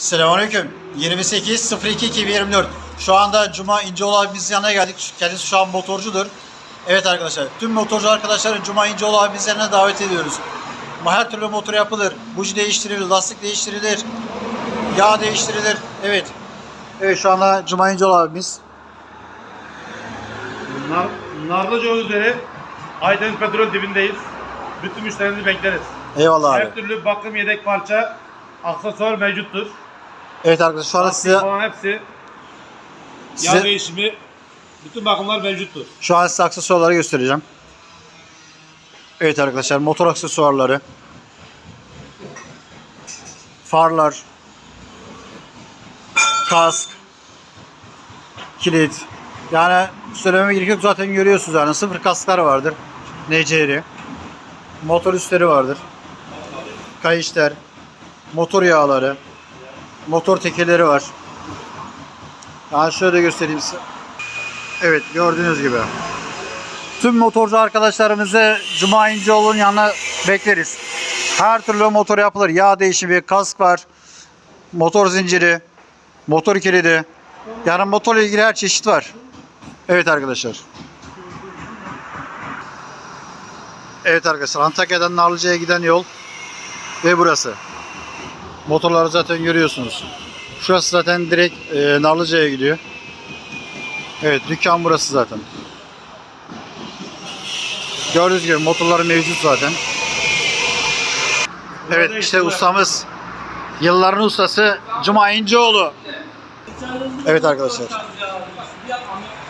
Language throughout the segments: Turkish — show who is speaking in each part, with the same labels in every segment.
Speaker 1: Selamünaleyküm. 28 02 2024. Şu anda Cuma İnceoğlu abimizin yanına geldik. Kendisi şu an motorcudur. Evet arkadaşlar. Tüm motorcu arkadaşların Cuma İnceoğlu abimizin yanına davet ediyoruz. Her türlü motor yapılır. Buji değiştirilir, lastik değiştirilir. Yağ değiştirilir. Evet. Evet şu anda Cuma İnceoğlu abimiz.
Speaker 2: Nar, Narlıca üzeri Aydın petrol dibindeyiz. Bütün müşterilerimizi bekleriz.
Speaker 1: Eyvallah abi.
Speaker 2: Her türlü bakım yedek parça, aksesuar mevcuttur.
Speaker 1: Evet arkadaşlar şu anda
Speaker 2: Lastik
Speaker 1: size
Speaker 2: falan hepsi, yağ
Speaker 1: Size-
Speaker 2: değişimi, bütün bakımlar mevcuttur.
Speaker 1: Şu an size aksesuarları göstereceğim. Evet arkadaşlar motor aksesuarları. Farlar. Kask. Kilit. Yani söylememe gerek yok zaten görüyorsunuz yani sıfır kasklar vardır. NC'li. Motor üstleri vardır. Kayışlar. Motor yağları. Motor tekerleri var. Yani şöyle göstereyim size. Evet gördüğünüz gibi. Tüm motorcu arkadaşlarımızı Cuma İnceoğlu'nun yanına bekleriz. Her türlü motor yapılır. Yağ değişimi, kask var, motor zinciri, motor kilidi. Yani motorla ilgili her çeşit var. Evet arkadaşlar. Evet arkadaşlar Antakya'dan Narlıca'ya giden yol ve burası. Motorları zaten görüyorsunuz. Şurası zaten direkt e, Narlıca'ya gidiyor. Evet dükkan burası zaten. Gördüğünüz gibi motorları mevcut zaten. Evet işte ustamız yılların ustası Cuma İnceoğlu. Evet arkadaşlar.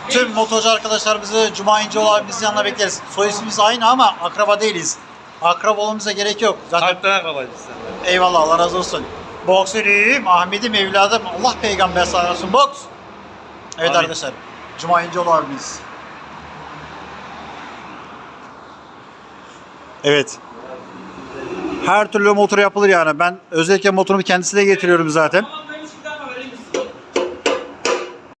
Speaker 1: Tüm motorcu arkadaşlarımızı Cuma İnceoğlu abimizin yanına bekleriz. Soy ismimiz aynı ama akraba değiliz. Akraba olmamıza gerek yok. Zaten
Speaker 2: Kalpten kalaydı sen.
Speaker 1: eyvallah Allah razı olsun. Boksörüm, Ahmet'im, evladım, Allah peygamber sağ olsun. Boks. Evet
Speaker 2: Amin.
Speaker 1: arkadaşlar. Cuma İnceoğlu abimiz. Evet. Her türlü motor yapılır yani. Ben özellikle motorumu kendisine getiriyorum zaten.